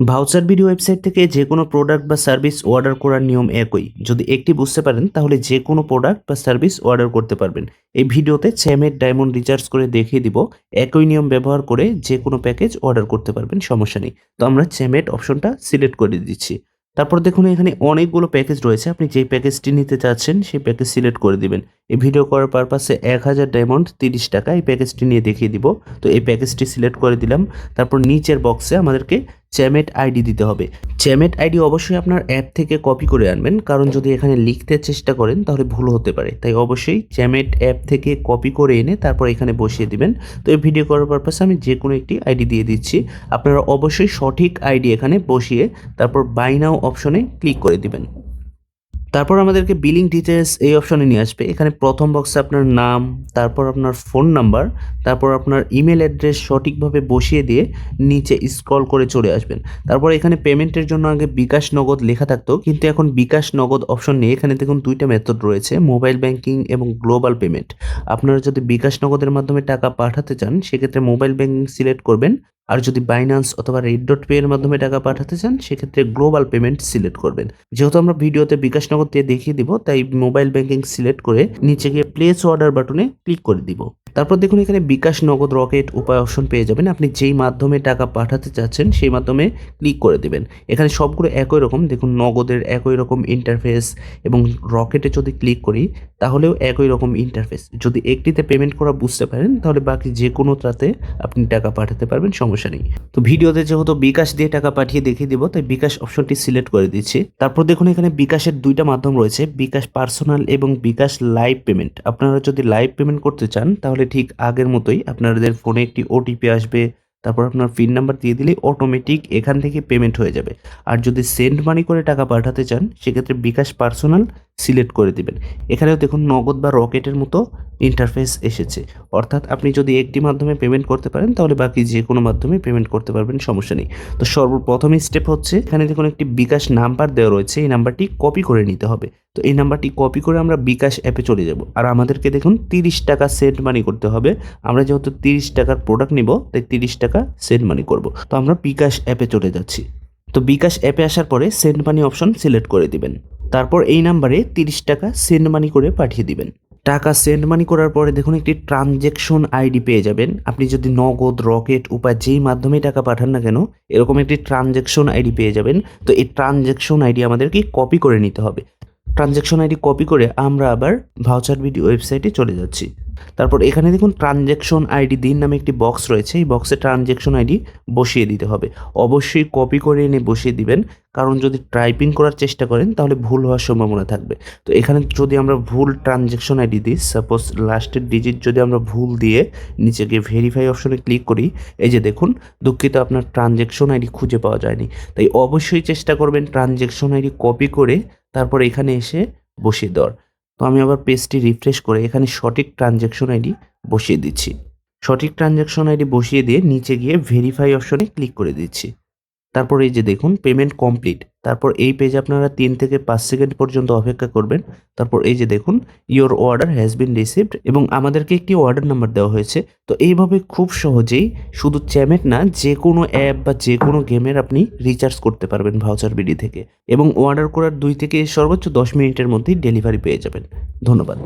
Voucher video website থেকে যে কোনো প্রোডাক্ট বা সার্ভিস অর্ডার করার নিয়ম একই। যদি একটি বুঝতে পারেন, তাহলে যে কোনো প্রোডাক্ট বা সার্ভিস অর্ডার করতে পারবেন। এই ভিডিওতে চ্যামের ডায়মন্ড রিচার্জ করে দেখিয়ে দিব, একই নিয়ম ব্যবহার করে যে কোনো প্যাকেজ অর্ডার করতে পারবেন, সমস্যা নেই। তো আমরা চ্যামেট অপশনটা সিলেক্ট করে দিচ্ছি। তারপর দেখুন, এখানে অনেকগুলো প্যাকেজ রয়েছে। আপনি যেই প্যাকেজটি নিতে চাচ্ছেন, সেই প্যাকেজ সিলেক্ট করে দিবেন। এই ভিডিও করার পারপাসে এক হাজার ডায়মন্ড তিরিশ টাকা এই প্যাকেজটি নিয়ে দেখিয়ে দিব। তো এই প্যাকেজটি সিলেক্ট করে দিলাম। তারপর নিচের বক্সে আমাদেরকে চ্যামেট আইডি দিতে হবে। চ্যামেট আইডি অবশ্যই আপনার অ্যাপ থেকে কপি করে আনবেন, কারণ যদি এখানে লিখতে চেষ্টা করেন তাহলে ভুল হতে পারে। তাই অবশ্যই চ্যামেট অ্যাপ থেকে কপি করে এনে তারপর এখানে বসিয়ে দিবেন। তো এই ভিডিও করার পারপাসে আমি যে কোনো একটি আইডি দিয়ে দিচ্ছি। আপনারা অবশ্যই সঠিক আইডি এখানে বসিয়ে তারপর বাই নাও অপশনে ক্লিক করে দিবেন। তারপর আমাদেরকে বিলিং ডিটেলস এই অপশনে নিয়ে আসবে। এখানে প্রথম বক্সে আপনার নাম, তারপর আপনার ফোন নাম্বার তারপর আপনার ইমেল অ্যাড্রেস সঠিকভাবে বসিয়ে দিয়ে নিচে স্ক্রল করে চলে আসবেন। তারপর এখানে পেমেন্টের জন্য আগে বিকাশ নগদ লেখা থাকতো, কিন্তু এখন বিকাশ নগদ অপশন নেই এখানে দেখুন দুইটা মেথড রয়েছে মোবাইল ব্যাংকিং এবং গ্লোবাল পেমেন্ট আপনারা যদি বিকাশ নগদের মাধ্যমে টাকা পাঠাতে চান, সেক্ষেত্রে মোবাইল ব্যাংকিং সিলেক্ট করবেন। আর যদি বাইন্যান্স অথবা রেড ডট পে এর মাধ্যমে টাকা পাঠাতে চান, সেক্ষেত্রে গ্লোবাল পেমেন্ট সিলেক্ট করবেন। যেহেতু আমরা ভিডিওতে বিকাশ নগদ দিয়ে দেখিয়ে দিব, তাই মোবাইল ব্যাংকিং সিলেক্ট করে নিচে গিয়ে প্লেস অর্ডার বাটনে ক্লিক করে দিব। তারপর দেখুন এখানে বিকাশ নগদ রকেট উপায় অপশন পেয়ে যাবেন। আপনি যেই মাধ্যমে টাকা পাঠাতে চাচ্ছেন, সেই মাধ্যমে ক্লিক করে দেবেন। এখানে সবগুলো একই রকম, দেখুন নগদের একই রকম ইন্টারফেস এবং রকেটে যদি ক্লিক করি, তাহলেও একই রকম ইন্টারফেস যদি একটিতে পেমেন্ট করা বুঝতে পারেন, তাহলে বাকি যে কোনোটাতে আপনি টাকা পাঠাতে পারবেন, সমস্যা নেই। তো ভিডিওতে যেহেতু বিকাশ দিয়ে টাকা পাঠিয়ে দেখিয়ে দিব, তাই বিকাশ অপশনটি সিলেক্ট করে দিচ্ছি। তারপর দেখুন এখানে বিকাশের দুইটা মাধ্যম রয়েছে, বিকাশ পার্সোনাল এবং বিকাশ লাইভ পেমেন্ট আপনারা যদি লাইভ পেমেন্ট করতে চান, তাহলে ঠিক আগের মতোই আপনাদের ফোনে একটি ওটিপি আসবে, তারপর আপনার পিন নাম্বার দিয়ে দিলে অটোমেটিক এখান থেকে পেমেন্ট হয়ে যাবে। আর যদি সেন্ড মানি করে টাকা পাঠাতে চান, সেক্ষেত্রে বিকাশ পার্সোনাল সিলেক্ট করে দিবেন। এখানেও দেখুন নগদ বা রকেটের মতো ইন্টারফেস এসেছে। অর্থাৎ আপনি যদি একটি মাধ্যমে পেমেন্ট করতে পারেন, তাহলে বাকি যে কোনো মাধ্যমে পেমেন্ট করতে পারবেন, সমস্যা নেই। তো সর্বপ্রথম স্টেপ হচ্ছে, এখানে দেখুন একটি বিকাশ নাম্বার দেওয়া রয়েছে, এই নাম্বারটি কপি করে নিতে হবে। তো এই নাম্বারটি কপি করে আমরা বিকাশ অ্যাপে চলে যাব। আর আমাদেরকে দেখুন তিরিশ টাকা সেন্ড মানি করতে হবে। আমরা যেহেতু তিরিশ টাকার প্রোডাক্ট নিব, তাই তিরিশ টাকা সেন্ড মানি করব। তো আমরা বিকাশ অ্যাপে চলে যাচ্ছি। তো বিকাশ অ্যাপে আসার পরে সেন্ড মানি অপশন সিলেক্ট করে দিবেন। তারপর এই নাম্বারে তিরিশ টাকা সেন্ড মানি করে পাঠিয়ে দিবেন। টাকা সেন্ড মানি করার পরে দেখুন একটি ট্রানজেকশন আইডি পেয়ে যাবেন। আপনি যদি নগদ, রকেট, উপায় যেই মাধ্যমে টাকা পাঠান না কেন, এরকম একটি ট্রানজেকশন আইডি পেয়ে যাবেন। তো এই ট্রানজেকশন আইডি আমাদেরকে কপি করে নিতে হবে। ট্রানজ্যাকশন আইডি কপি করে আমরা আবার ভাউচার ভিডিও ওয়েবসাইটে চলে যাচ্ছি। তারপর এখানে দেখুন ট্রানজ্যাকশন আইডি দিন নামে একটি বক্স রয়েছে। এই বক্সে ট্রানজ্যাকশন আইডি বসিয়ে দিতে হবে। অবশ্যই কপি করে এনে বসিয়ে দিবেন। কারণ যদি টাইপিং করার চেষ্টা করেন, তাহলে ভুল হওয়ার সম্ভাবনা থাকবে। তো এখানে যদি আমরা ভুল ট্রানজ্যাকশন আইডি দিই সাপোজ লাস্টের ডিজিট যদি আমরা ভুল দিয়ে নিচে গিয়ে ভেরিফাই অপশনে ক্লিক করি, এই যে দেখুন, দুঃখিত, আপনার ট্রানজ্যাকশন আইডি খুঁজে পাওয়া যায়নি। তাই অবশ্যই চেষ্টা করবেন ট্রানজ্যাকশন আইডি কপি করে তারপর এখানে এসে বসিয়ে দেওয়ার। তো আমি আবার পেজটি রিফ্রেশ করে এখানে সঠিক ট্রানজ্যাকশন আইডি বসিয়ে দিচ্ছি। সঠিক ট্রানজ্যাকশন আইডি বসিয়ে দিয়ে নিচে গিয়ে ভেরিফাই অপশনে ক্লিক করে দিচ্ছি। তারপর এই যে দেখুন পেমেন্ট কমপ্লিট তারপর এই পেজ আপনারা তিন থেকে পাঁচ সেকেন্ড পর্যন্ত অপেক্ষা করবেন। তারপর এই যে দেখুন your order has been received এবং আমাদেরকে একটি অর্ডার নাম্বার দেওয়া হয়েছে। তো এইভাবে খুব সহজেই শুধু চ্যামেট না, যে কোনো অ্যাপ বা যে কোনো গেমের আপনি রিচার্জ করতে পারবেন ভাউচার বিডি থেকে। এবং অর্ডার করার দুই থেকে সর্বোচ্চ দশ মিনিটের মধ্যেই ডেলিভারি পেয়ে যাবেন। ধন্যবাদ।